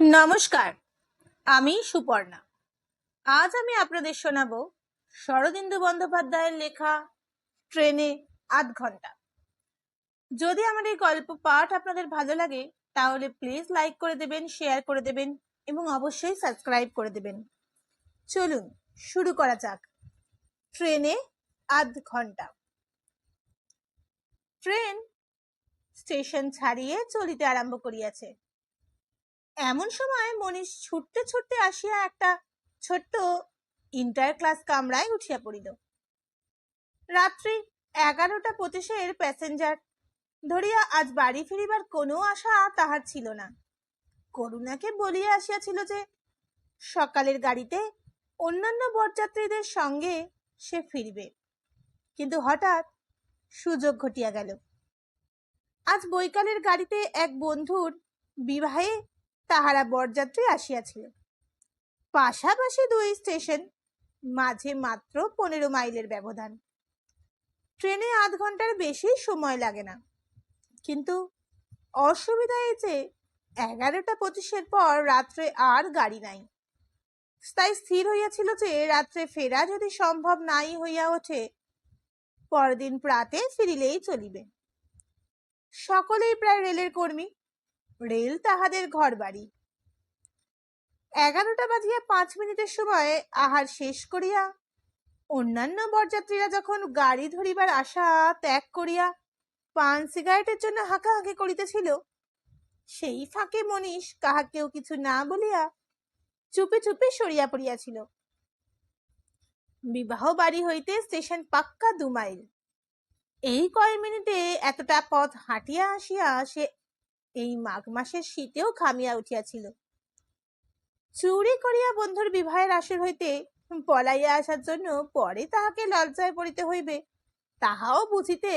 নমস্কার, আমি সুপর্ণা। আজ আমি আপনাদের শোনাবো শরদিন্দু বন্দ্যোপাধ্যায়ের লেখা ট্রেনে আধ ঘণ্টা। যদি আমার এই গল্প পাঠ আপনাদের ভালো লাগে, তাহলে প্লিজ লাইক করে দেবেন, শেয়ার করে দেবেন এবং অবশ্যই সাবস্ক্রাইব করে দেবেন। চলুন, শুরু করা যাক। ট্রেনে আধ ঘণ্টা। ট্রেন স্টেশন ছাড়িয়ে চলিতে আরম্ভ করিয়াছে। এমন সময় মনীষ ছুটতে ছুটতে আসিয়া একটা ছোট্ট ইন্টার ক্লাস কামরায় উঠিয়া পড়িল। রাত্রি এগারোটা পঁচিশের প্যাসেঞ্জার ধরিয়া আজ বাড়ি ফিরিবার কোনো আশা তাহার ছিল না। করুণাকে বলিয়া আসিয়াছিল যে, সকালের গাড়িতে অন্যান্য বরযাত্রীদের সঙ্গে সে ফিরবে। কিন্তু হঠাৎ সুযোগ ঘটিয়া গেল। আজ বৈকালের গাড়িতে এক বন্ধুর বিবাহে তাহারা বরযাত্রী আসিয়াছিল। পাশাপাশি দুই স্টেশন, মাঝে মাত্র পনেরো মাইলের ব্যবধান। ট্রেনে আধ ঘণ্টার বেশি সময় লাগে না। কিন্তু অসুবিধা এই যে, এগারোটা পঁচিশের পর রাত্রে আর গাড়ি নাই। তাই স্থির হইয়াছিল যে, রাত্রে ফেরা যদি সম্ভব নাই হইয়া ওঠে, পরদিন প্রাতে ফিরিলেই চলিবে। সকলেই প্রায় রেলের কর্মী। রেল তাহাদের ঘর বাড়ি এগারোটা বাজিয়া পাঁচ মিনিটের সময় আহার শেষ করিয়া, অন্যান্য বরযাত্রীরা যখন গাড়ি ধরিবার আশা ত্যাগ করিয়া পান সিগারেটের জন্য হাঁকাহাঁকি করিতেছিল, সেই ফাঁকে মনীষ কাহাকেও কিছু না বলিয়া চুপে চুপে সরিয়া পড়িয়াছিল। বিবাহ বাড়ি হইতে স্টেশন পাক্কা দু মাইল। এই কয় মিনিটে এতটা পথ হাঁটিয়া আসিয়া সে এই মাঘ মাসের শীতেও খামিয়া উঠিয়াছিল। চুরি করিয়া বন্ধুর বিবাহের আসর হইতে পলাইয়া আসার জন্য পরে তাহাকে লজ্জায় পড়িতে হইবে, তাহাও বুঝিতে।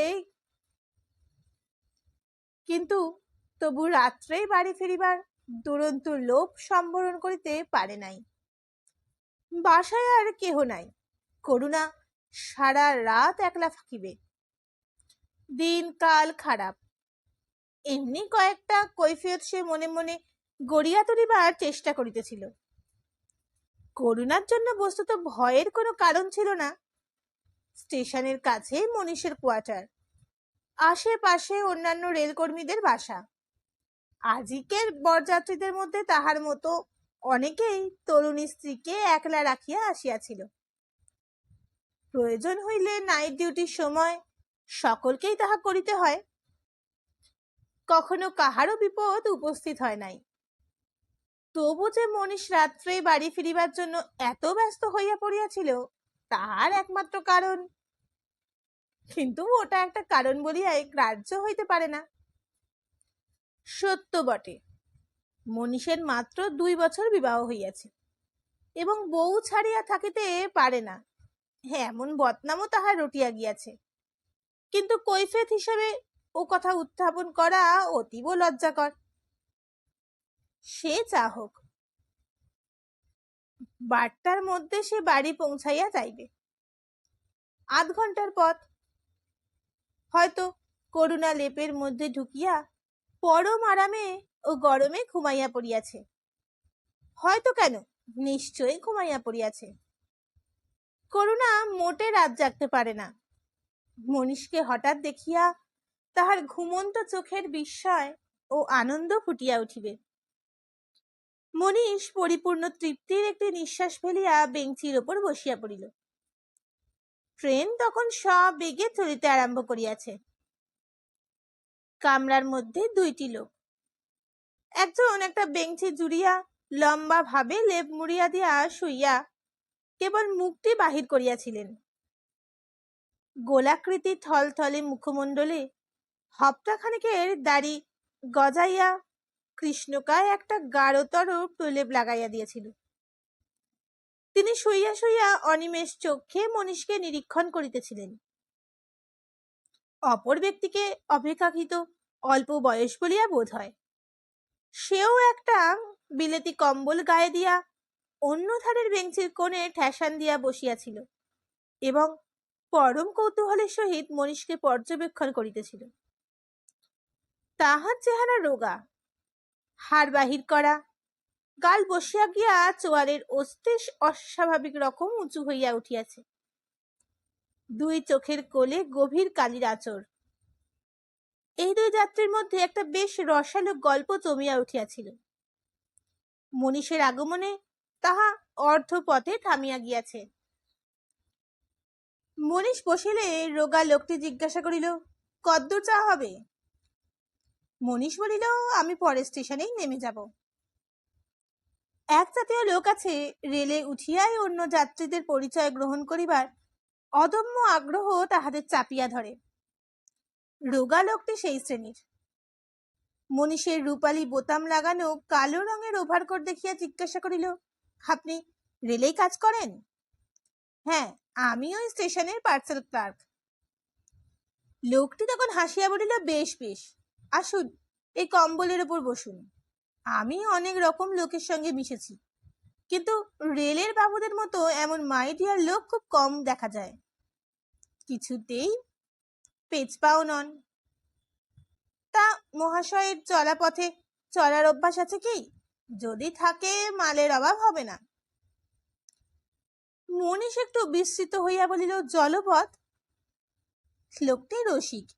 কিন্তু তবু রাত্রেই বাড়ি ফিরিবার দুরন্ত লোভ সম্বরণ করিতে পারে নাই। বাসায় আর কেহ নাই, করুণা সারা রাত একলা থাকিবে। দিন কাল খারাপ এমনি কয়েকটা কৈফিয়ত সে মনে মনে গড়িয়া তুলিবার চেষ্টা করিতেছিল। করুণার জন্য বস্তুত ভয়ের কোনো কারণ ছিল না। স্টেশনের কাছে মনীষের কোয়ার্টার, আশেপাশে অন্যান্য রেলকর্মীদের বাসা। আজিকের বরযাত্রীদের মধ্যে তাহার মতো অনেকেই তরুণী স্ত্রীকে একলা রাখিয়া আসিয়াছিল। প্রয়োজন হইলে নাইট ডিউটির সময় সকলকেই তাহা করিতে হয়। কখনো কাহারও বিপদ উপস্থিত হয় নাই। তবু যে মনীষ রাত্রে বাড়ি ফিরিবার জন্য এত ব্যস্ত হইয়া পড়িয়াছিল তাহার একমাত্র কারণ। কিন্তু ওটা একটা কারণ বলিয়াই গ্রাহ্য হইতে পারে না। সত্য বটে, মনীষের মাত্র দুই বছর বিবাহ হইয়াছে এবং বউ ছাড়িয়া থাকিতে পারে না। হ্যাঁ এমন বদনামও তাহার রটিয়া গিয়াছে। কিন্তু কৈফেত হিসাবে ও কথা উত্থাপন করা অতীব লজ্জাকর। সে যা হোক বারটার মধ্যে সে বাড়ি পৌঁছাইয়া যাইবে। আধ ঘণ্টার পথ। হয়তো করুণা লেপের মধ্যে ঢুকিয়া পরম আরামে ও গরমে ঘুমাইয়া পড়িয়াছে। হয়তো কেন? নিশ্চয়ই ঘুমাইয়া পড়িয়াছে। করুণা মোটে রাত জাগতে পারে না। মনীষকে হঠাৎ দেখিয়া তাহার ঘুমন্ত চোখের বিস্ময় ও আনন্দ ফুটিয়া উঠিবে। মনীষ পরিপূর্ণ তৃপ্তির একটি নিঃশ্বাস ফেলিয়া বেঞ্চির ওপর বসিয়া পড়িল। ট্রেন তখন বেগে চলিতে আরম্ভ করিয়াছে। কামরার মধ্যে দুইটি লোক। একজন একটা বেঞ্চি জুড়িয়া লম্বা ভাবে লেপ মুড়িয়া দিয়া শুইয়া কেবল মুখটি বাহির করিয়াছিলেন। গোলাকৃতি থলথলে মুখমণ্ডলে হপ্তা খানিকের দাড়ি গজাইয়া কৃষ্ণকায় একটা গাঢ়তর প্রলেপ লাগাইয়া দিয়েছিল। তিনি শুইয়া শুইয়া অনিমেষ চোখে মনীষকে নিরীক্ষণ করিতেছিলেন। অপর ব্যক্তিকে অপেক্ষাকৃত অল্প বয়স বলিয়া বোধ হয়। সেও একটা বিলেতি কম্বল গায়ে দিয়া অন্য ধারের বেঞ্চির কোণে ঠেসান দিয়া বসিয়াছিল এবং পরম কৌতূহলের সহিত মনীষকে পর্যবেক্ষণ করিতেছিল। তাহার চেহারা রোগা। হাড় বাহির করা। গাল বসিয়া গিয়া চোয়ারের অস্থিস অস্বাভাবিক রকম উঁচু হইয়া উঠিয়াছে। দুই চোখের কোলে গভীর কালির আচর। এই দুই যাত্রীর মধ্যে একটা বেশ রসালো গল্প জমিয়া উঠিয়াছিল। মনীষের আগমনে তাহা অর্ধপথে থামিয়া গিয়াছে। মনীষ বসিলে রোগা লোকটি জিজ্ঞাসা করিল, কদ্দূর চা হবে? মনীষ বলিল, আমি পরের স্টেশনেই নেমে যাব। এক জাতীয় লোক আছে, রেলে উঠিয়াই অন্য যাত্রীদের পরিচয় গ্রহণ করিবার অদম্য আগ্রহ তাহাদের চাপিয়া ধরে। রোগা লোকটি সেই শ্রেণির। মনীষের রূপালী বোতাম লাগানো কালো রঙের ওভারকোট দেখিয়া জিজ্ঞাসা করিল, আপনি রেলেই কাজ করেন? হ্যাঁ আমি ওই স্টেশনের পার্সেল ক্লার্ক। লোকটি তখন হাসিয়া বলিল, বেশ বেশ। আসুন, এই কম্বলের ওপর বসুন। আমি অনেক রকম লোকের সঙ্গে মিশেছি। কিন্তু রেলের বাবুদের মতো এমন মাইডিয়ার লোক খুব কম দেখা যায়। কিছুতেই পেচপাও নন। তা মহাশয়ের চলা পথে চলার অভ্যাস আছে কি? যদি থাকে, মালের অভাব হবে না। মনীষ একটু বিস্মিত হইয়া বলিল, জলপথ? লোকটি রসিক।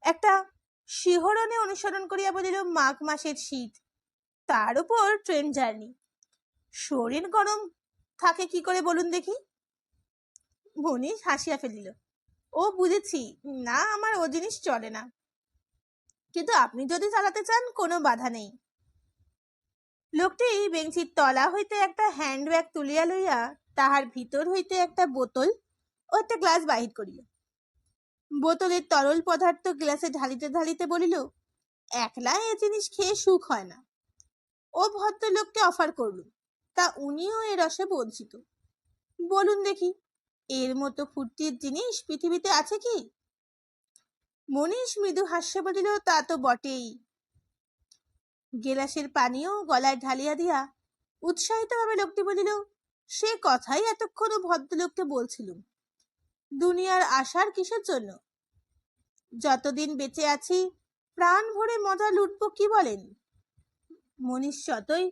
একটা শিহরণে অনুসরণ করিয়া বলিল, মাঘ মাসের শীত, তার উপর ট্রেন জার্নি। শরীর গরম থাকে কি করে বলুন দেখি? মনীষ হাসিয়া ফেলিল, ও বুঝেছি, না আমার ও জিনিস চলে না। কিন্তু আপনি যদি চালাতে চান, কোনো বাধা নেই। লোকটি বেঞ্চির তলা হইতে একটা হ্যান্ড ব্যাগ তুলিয়া লইয়া তাহার ভিতর হইতে একটা বোতল ও একটা গ্লাস বাহির করিল। বোতলের তরল পদার্থ গ্লাসে ঢালিতে ঢালিতে বলিল, একলা এ জিনিস খেয়ে সুখ হয় না। ও ভদ্রলোককে অফার করলুম তা উনিও এ রসে বঞ্চিত। বলুন দেখি, এর মতো ফুর্তির জিনিস পৃথিবীতে আছে কি? মনীষ মৃদু হাস্য বলিল, তা তো বটেই। গেলাসের পানীয় গলায় ঢালিয়া দিয়া উৎসাহিতভাবে লোকটি বলিল, সে কথাই এতক্ষণ ভদ্রলোককে বলছিলুম। দুনিয়ার আশার কিসের জন্য? যতদিন বেঁচে আছি, প্রাণ ভরে মজা লুটবো কি বলেন? মনীষ যতই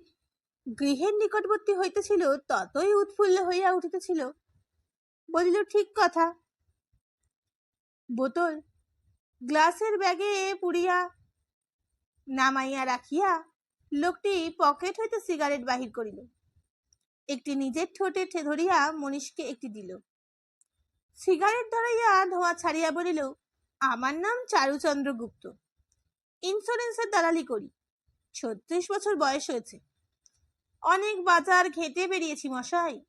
গৃহের নিকটবর্তী হইতেছিল, ততই উৎফুল্ল হইয়া উঠিতেছিল। বলিল, ঠিক কথা। বোতল গ্লাসের ব্যাগে পুড়িয়া নামাইয়া রাখিয়া লোকটি পকেট হইতে সিগারেট বাহির করিল। একটি নিজের ঠোঁটে ঠে ধরিয়া মনীষকে একটি দিল। সিগারেট ধরাইয়া ধোঁয়া ছাড়িয়া বলিল, আমার নাম চারুচন্দ্র গুপ্ত। ইন্স্যুরেন্সের দালালি করি। ছত্রিশ বছর বয়স হয়েছে। অনেক বাজার ঘেটে বেরিয়েছি মশাই।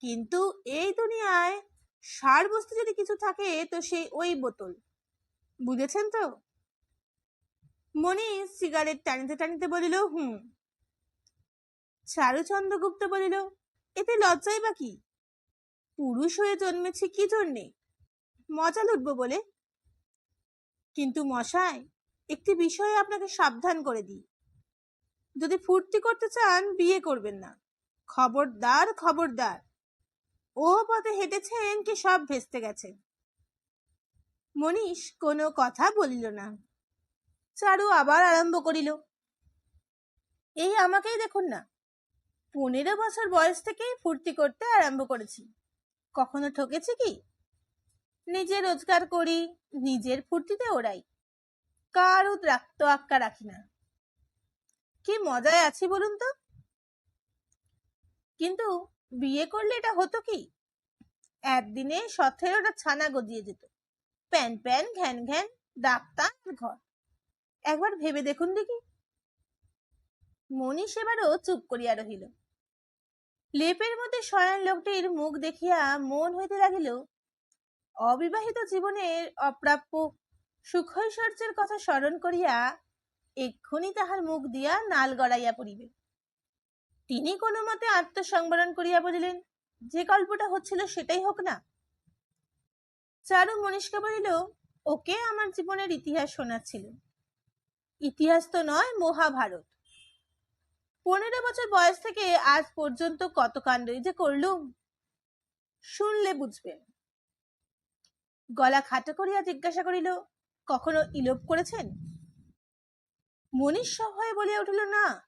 কিন্তু এই দুনিয়ায় সার বস্তু যদি কিছু থাকে, তো সেই ওই বোতল। বুঝেছেন তো? মনি সিগারেট টানিতে টানিতে বলিল, হুম। চারুচন্দ্রগুপ্ত বলিল, এতে লজ্জাই বা কি? পুরুষ হয়ে জন্মেছি কি জন্যে? মজা লুটবো বলে। কিন্তু মশাই, একটি বিষয়ে আপনাকে সাবধান করে দিই। যদি ফুর্তি করতে চান, বিয়ে করবেন না। খবরদার খবরদার। ও পথে হেঁটেছেন কি সব ভেস্তে গেছে মনীষ কোনো কথা বলিল না। চারু আবার আরম্ভ করিল, এই আমাকেই দেখুন না। পনেরো বছর বয়স থেকেই ফুর্তি করতে আরম্ভ করেছি। কখনো ঠকেছে কি? নিজে রোজগার করি, নিজের ফুর্তিতে ওড়াই। কারও রাখতো আক্কা রাখি না। কি মজায় আছি বলুন তো? কিন্তু বিয়ে করলে এটা হতো কি? একদিনে সতেরোটা ছানা গজিয়ে যেত। প্যান প্যান, ঘ্যান ঘ্যান, ডাক্তার, ঘর। একবার ভেবে দেখুন দেখি। মনীষ এবারও চুপ করিয়া রহিল। লেপের মধ্যে শয়ন লোকটির মুখ দেখিয়া মন হইতে লাগিল, অবিবাহিত জীবনের অপ্রাপ্য সুখৈশ্বর্যের কথা স্মরণ করিয়া এক্ষুনি তাহার মুখ দিয়া নাল গড়াইয়া পড়িবে। তিনি কোনো মতে আত্মসংবরণ করিয়া বলিলেন, যে গল্পটা হচ্ছিল সেটাই হোক না। চারু মনীষকে বলিল, ওকে আমার জীবনের ইতিহাস শোনাচ্ছিল। ইতিহাস তো নয়, মহাভারত। পনেরো বছর বয়স থেকে আজ পর্যন্ত কত কাণ্ডই যে করলুম? শুনলে বুঝবেন। গলা খাটো করিয়া জিজ্ঞাসা করিল, কখনো ইলোপ করেছেন? মনীষ হয়ে বলিয়া উঠিল, না।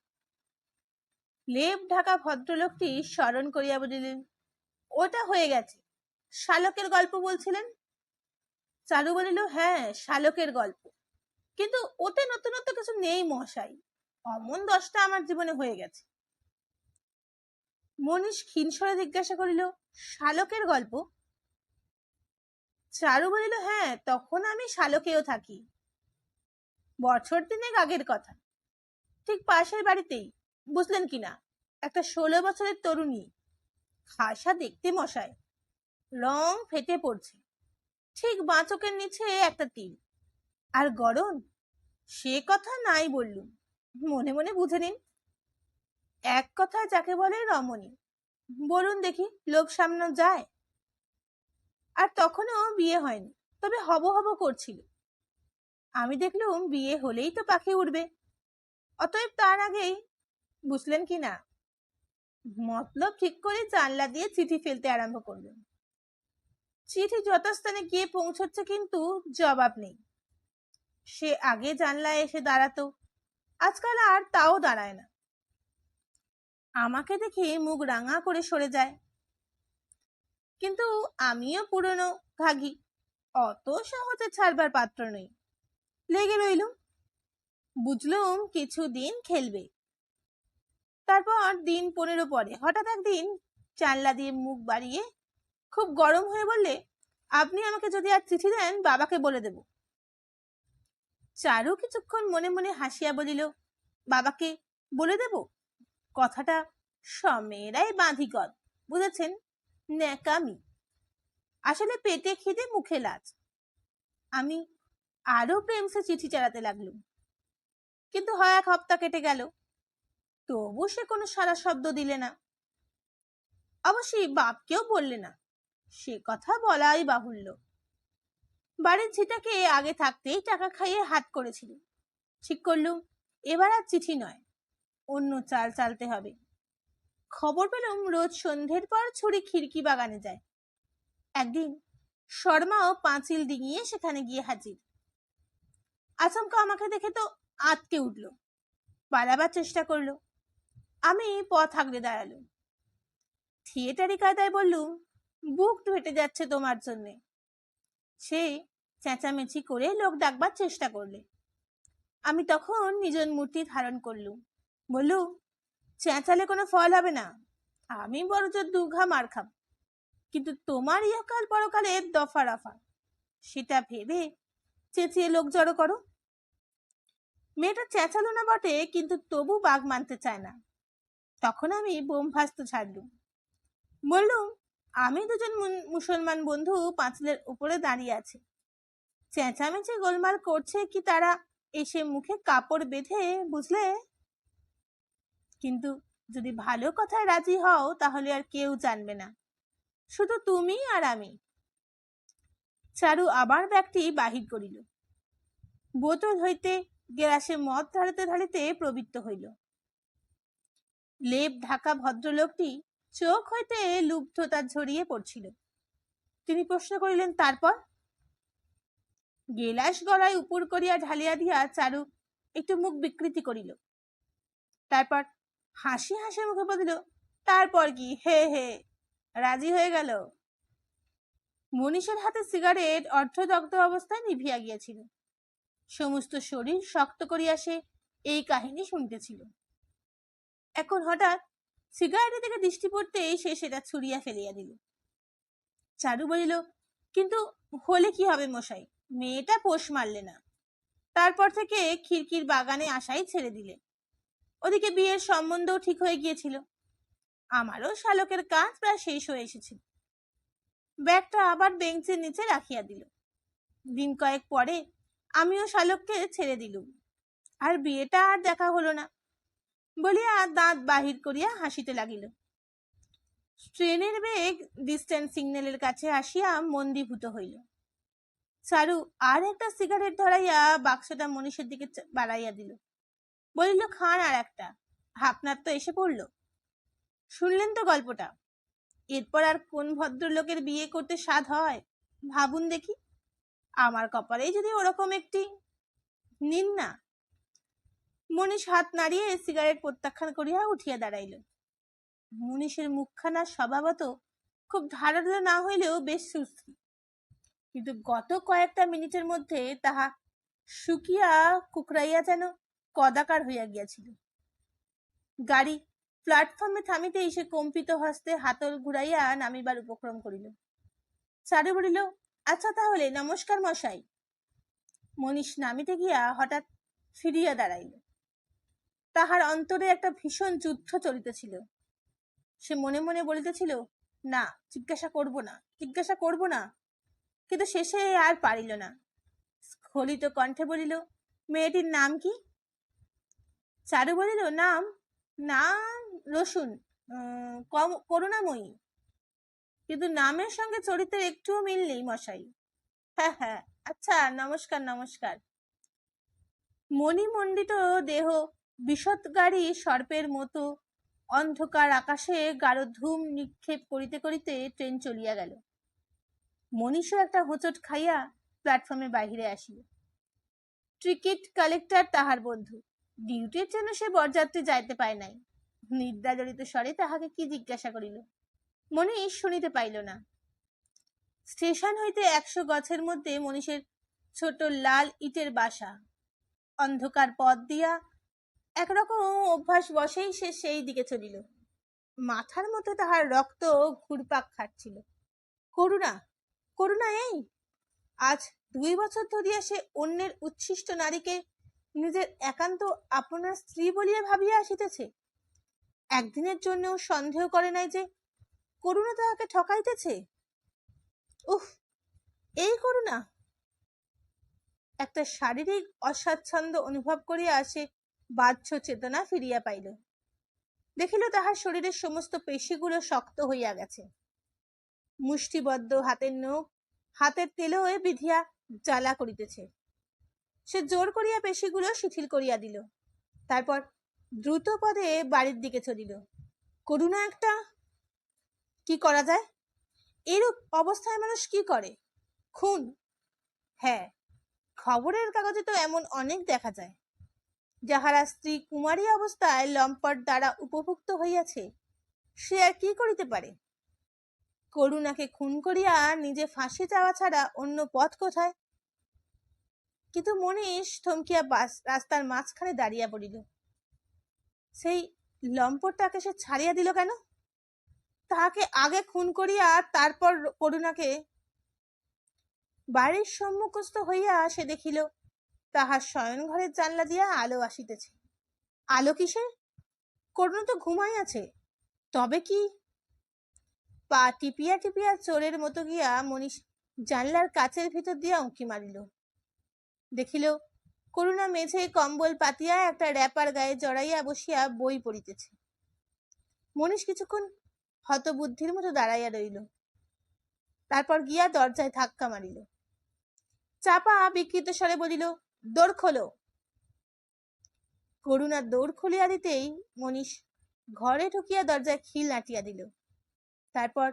লেপ ঢাকা ভদ্রলোকটি স্মরণ করিয়া বলিলেন, ওটা হয়ে গেছে। শালকের গল্প বলছিলেন? চারু বলিল হ্যাঁ শালকের গল্প। কিন্তু ওতে নতুনত্ব কিছু নেই মশাই অমন দশটা আমার জীবনে হয়ে গেছে। মনীষ ক্ষীণস্বরে জিজ্ঞাসা করিল, শালকের গল্প? চারু বলিল হ্যাঁ তখন আমি শালকেও থাকি। বছর তিনেক আগের কথা। ঠিক পাশের বাড়িতেই, বুঝলেন কিনা একটা ষোলো বছরের তরুণী। খাসা দেখতে মশায়। রং ফেটে পড়ছে। ঠিক বাঁচকের নিচে একটা তীর। আর গরম সে কথা নাই বললুম। মনে মনে বুঝে নিন। এক কথা যাকে বলে রমণী। বলুন দেখি লোক সামনে যায়? আর তখনও বিয়ে হয়নি, তবে হব হব করছিল। আমি দেখলুম বিয়ে হলেই তো পাখি উঠবে অতএব তার আগেই বুঝলেন কি না? মতলব ঠিক করে জানলা দিয়ে চিঠি ফেলতে আরম্ভ করলেন। চিঠি যথাস্থানে গিয়ে পৌঁছচ্ছে কিন্তু জবাব নেই। সে আগে জানলায় এসে দাঁড়াতো। আজকাল আর তাও দাঁড়ায় না। আমাকে দেখে মুখ রাঙা করে সরে যায়। কিন্তু আমিও পুরনো ঘাগি অত সহজে ছাড়বার পাত্র নই। লেগে রইলুম। বুঝলুম কিছুদিন খেলবে। তারপর দিন পনেরো পরে হঠাৎ একদিন জানলা দিয়ে মুখ বাড়িয়ে খুব গরম হয়ে বললে, আপনি আমাকে যদি আর চিঠি দেন, বাবাকে বলে দেব। চারু কিছুক্ষণ মনে মনে হাসিয়া বলিল, বাবাকে বলে দেব? কথাটা সমেরাই বাঁধিকর বুঝেছেন? ন্যাকামি। আসলে পেটে খিদে, মুখে লাজ। আমি আরও প্রেমসে চিঠি চালাতে লাগলুম। কিন্তু হয় এক হপ্তাহ কেটে গেল। তবু সে কোনো সারা শব্দ দিলে না। অবশ্যই বাপকেও বললে না। সে কথা বলাই বাহুল্য। বাড়ির ঝিটাকে আগে থাকতেই টাকা খাইয়ে হাত করেছিল ঠিক করলুম, এবার আর চিঠি নয়, অন্য চাল চালতে হবে। খবর পেলুম রোজ সন্ধ্যের পর ছুরি খিড়কি বাগানে যায়। একদিন শর্মাও পাঁচিল ডিঙিয়ে সেখানে গিয়ে হাজির। আচমকা আমাকে দেখে তো আটকে উঠল, পালাবার চেষ্টা করল। আমি পথ আগলে দাঁড়াল থিয়েটারি কায়দায় বললুম, বুক ফেটে যাচ্ছে তোমার জন্যে। সে চেঁচামেচি করে লোক ডাকবার চেষ্টা করলে। আমি তখন নিজন মূর্তি ধারণ করলুম। বললুম চেঁচালে কোনো ফল হবে না। আমি বড় দুঘা মার খাব। কিন্তু তোমার ইহকাল পরকালে দফা রফা। সেটা ভেবে চেঁচিয়ে লোক জড়ো করো। মেয়েটা চেঁচালো না বটে, কিন্তু তবু বাঘ মানতে চায় না। তখন আমি বোম ভাস্ত ছাড়লুম। বললুম, আমি দুজন মুসলমান বন্ধু পাঁচিলের উপরে দাঁড়িয়ে আছে। চেঁচামেচি গোলমাল করছে কি তারা এসে মুখে কাপড় বেঁধে বুঝলে? কিন্তু যদি ভালো কথায় রাজি হও, তাহলে আর কেউ জানবে না। শুধু তুমি আর আমি। চারু আবার ব্যাগটি বাহির করিল। বোতল হইতে গেলাসে মদ ধারিতে ধারিতে প্রবৃত্ত হইল। লেপ ঢাকা ভদ্রলোকটি চোখ হইতে লুব্ধতা ঝরিয়ে পড়ছিল। তিনি প্রশ্ন করিলেন, তারপর? গেলাস গলায় উপর করিয়া ঢালিয়া দিয়া চারু একটু মুখ বিকৃতি করিল। তারপর হাসি হাসি মুখে বলিল, তারপর কি? হে হে, রাজি হয়ে গেল? মনীষের হাতে সিগারেট অর্ধদগ্ধ অবস্থায় নিভিয়া গিয়েছিল। সমস্ত শরীর শক্ত করিয়া সে এই কাহিনী শুনতেছিল। এখন হঠাৎ সিগারেটের দিকে দৃষ্টি পড়তেই সে সেটা ছুড়িয়া ফেলিয়া দিল। চারু বলিল, কিন্তু হলে কি হবে মশাই? মেয়েটা পোষ মারলে না। তারপর থেকে খিড়কির বাগানে আসাই ছেড়ে দিলে। ওদিকে বিয়ের সম্বন্ধও ঠিক হয়ে গিয়েছিল। আমারও শালকের কাজ প্রায় শেষ হয়ে এসেছিল। ব্যাগটা আবার বেঞ্চের নিচে রাখিয়া দিল। দিন কয়েক পরে আমিও শালককে ছেড়ে দিলুম। আর বিয়েটা আর দেখা হলো না বলিয়া দাঁত বাহির করিয়া হাসিতে লাগিল। ট্রেনের বেগ ডিস্টেন্স সিগন্যালের কাছে আসিয়া মন্দীভূত হইল। চারু আর একটা সিগারেট ধরাইয়া বাক্সটা মনীষের দিকে বাড়াইয়া দিল। বলিল, খান আর একটা। আপনার তো এসে পড়ল। শুনলেন তো গল্পটা? এরপর আর কোন ভদ্রলোকের বিয়ে করতে স্বাদ হয়? ভাবুন দেখি। আমার কপালেই যদি ওরকম একটি নিন না? মনীষ হাত নাড়িয়ে সিগারেট প্রত্যাখ্যান করিয়া উঠিয়া দাঁড়াইল। মনীষের মুখখানা স্বভাবত খুব ধারালো না হইলেও বেশ সুস্থির কিন্তু গত কয়েকটা মিনিটের মধ্যে তাহা শুকিয়া কুকরাইয়া যেন কদাকার হইয়া গিয়াছিল। গাড়ি প্ল্যাটফর্মে থামিতেই সে কম্পিত হস্তে হাতল ঘুরাইয়া নামিবার উপক্রম করিল। চারু বলিল আচ্ছা তাহলে, নমস্কার মশাই। মনীষ নামিতে গিয়া হঠাৎ ফিরিয়া দাঁড়াইল। তাহার অন্তরে একটা ভীষণ যুদ্ধ চলিতেছিল। সে মনে মনে বলিতেছিল, না, জিজ্ঞাসা করব না, জিজ্ঞাসা করব না। কিন্তু শেষে আর পারিল না। স্খলিত কণ্ঠে বলিল, মেয়েটির নাম কি? চারু বলিল, নাম নাম রসুন করুণাময়ী। কিন্তু নামের সঙ্গে চরিত্রের একটুও মিল নেই মশাই। হ্যাঁ হ্যাঁ আচ্ছা নমস্কার নমস্কার। মণিমণ্ডিত দেহ বিষদগাড়ি সর্পের মতো, অন্ধকার আকাশে গাঢ় ধূম নিক্ষেপ করিতে করিতে ট্রেন চলিয়া গেল। মনীষও একটা হোঁচট খাইয়া প্ল্যাটফর্মে বাহিরে আসিল। টিকিট কালেক্টর তাহার বন্ধু। ডিউটির জন্য সে বরযাত্রী যাইতে পায় নাই। নিদ্রাজড়িত স্বরে তাহাকে কি জিজ্ঞাসা করিল? মনীষ শুনিতে পাইল না। স্টেশন হইতে একশো গছের মধ্যে মনীষের ছোট লাল ইটের বাসা। অন্ধকার পথ দিয়া একরকম অভ্যাস বসেই সে সেই দিকে চলিল। মাথার মতো তাহার রক্ত ঘুরপাক খাচ্ছিল। করুণা করুণা এই। আজ দুই বছর ধরিয়া সে অন্যের উচ্ছিষ্ট নারীকে নিজের একান্ত আপনার স্ত্রী বলিয়া ভাবিয়া আসিতেছে। একদিনের জন্যও সন্দেহ করে নাই যে করুণা তাহাকে ঠকাইতেছে। উফ, এই করুণা। একটা শারীরিক অস্বাচ্ছন্দ্য অনুভব করিয়া আসে বাহ্য চেতনা ফিরিয়া পাইল। দেখিল তাহার শরীরের সমস্ত পেশিগুলো শক্ত হইয়া গেছে। মুষ্টিবদ্ধ হাতের নখ হাতের তেলেও বিধিয়া জ্বালা করিতেছে। সে জোর করিয়া পেশিগুলো শিথিল করিয়া দিল। তারপর দ্রুত পদে বাড়ির দিকে চলিল। করুণা একটা, কি করা যায়? এরূপ অবস্থায় মানুষ কি করে? খুন? হ্যাঁ খবরের কাগজে তো এমন অনেক দেখা যায়। যাহারা স্ত্রী কুমারী অবস্থায় লম্পট দ্বারা উপভুক্ত হইয়াছে, সে আর কি করিতে পারে? করুণাকে খুন করিয়া নিজে ফাঁসি যাওয়া ছাড়া অন্য পথ কোথায়? কিন্তু মনীষ থমকিয়া বাস, রাস্তার মাঝখানে দাঁড়িয়া পড়িল। সেই লম্পটটাকে সে ছাড়িয়া দিল কেন? তাহাকে আগে খুন করিয়া তারপর করুণাকে? বাড়ির সম্মুখস্থ হইয়া সে দেখিল তাহার শয়ন ঘরের জানলা দিয়া আলো আসিতেছে। আলো কিসের? করুণা তো ঘুমাইয়াছে। তবে কি পা টিপিয়া টিপিয়া চোরের মতো গিয়া মনীষ জানলার কাচের ভিতর দিয়া উঁকি মারিল। দেখিল, করুণা মেঝে কম্বল পাতিয়া একটা র্যাপার গায়ে জড়াইয়া বসিয়া বই পড়িতেছে। মনীষ কিছুক্ষণ হতবুদ্ধির মতো দাঁড়াইয়া রইল। তারপর গিয়া দরজায় ধাক্কা মারিল। চাপা বিকৃত স্বরে বলিল, দৌড় খোলো। করুণা দৌড় খুলিয়া দিতেই মনীষ ঘরে ঢুকিয়া দরজায় খিল নাটিয়া দিল। তারপর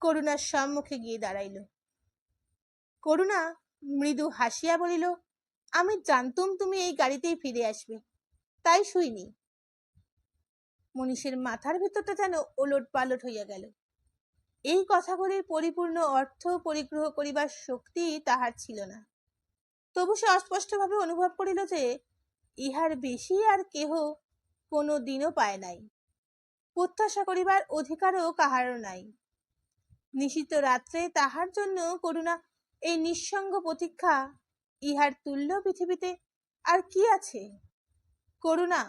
করুণার সম্মুখে গিয়ে দাঁড়াইল। করুণা মৃদু হাসিয়া বলিল, আমি জানতুম তুমি এই গাড়িতেই ফিরে আসবে। তাই শুইনি। মনীষের মাথার ভিতরটা যেন ওলট পালট হইয়া গেল। এই কথাগুলির পরিপূর্ণ অর্থ পরিগ্রহ করিবার শক্তি তাহার ছিল না। তবু সে অস্পষ্টভাবে অনুভব করিল যে, ইহার বেশি আর কেহ কোনো দিনও পায় নাই। প্রত্যাশা করিবার অধিকারও কাহারও নাই। নিশিত রাত্রে তাহার জন্য করুণা, এই নিঃসঙ্গ প্রতীক্ষা, ইহার তুল্য পৃথিবীতে আর কি আছে? করুণা,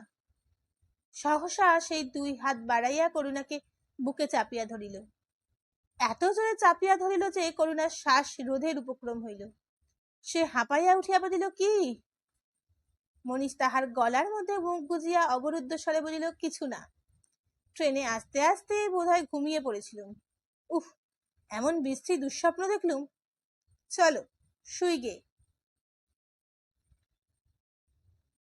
সহসা সেই দুই হাত বাড়াইয়া করুণাকে বুকে চাপিয়া ধরিল। এত জোরে চাপিয়া ধরিল যে করুণার শ্বাস রোধের উপক্রম হইল। সে হাঁপাইয়া উঠিয়া বলিল, কি? মনীষ তাহার গলার মধ্যে মুখ গুজিয়া অবরুদ্ধ স্বরে বলিল, কিছু না। ট্রেনে আস্তে আসতে বোধহয় ঘুমিয়ে পড়েছিলুম। উফ এমন বিশ্রী দুঃস্বপ্ন দেখলুম। চলো শুই গে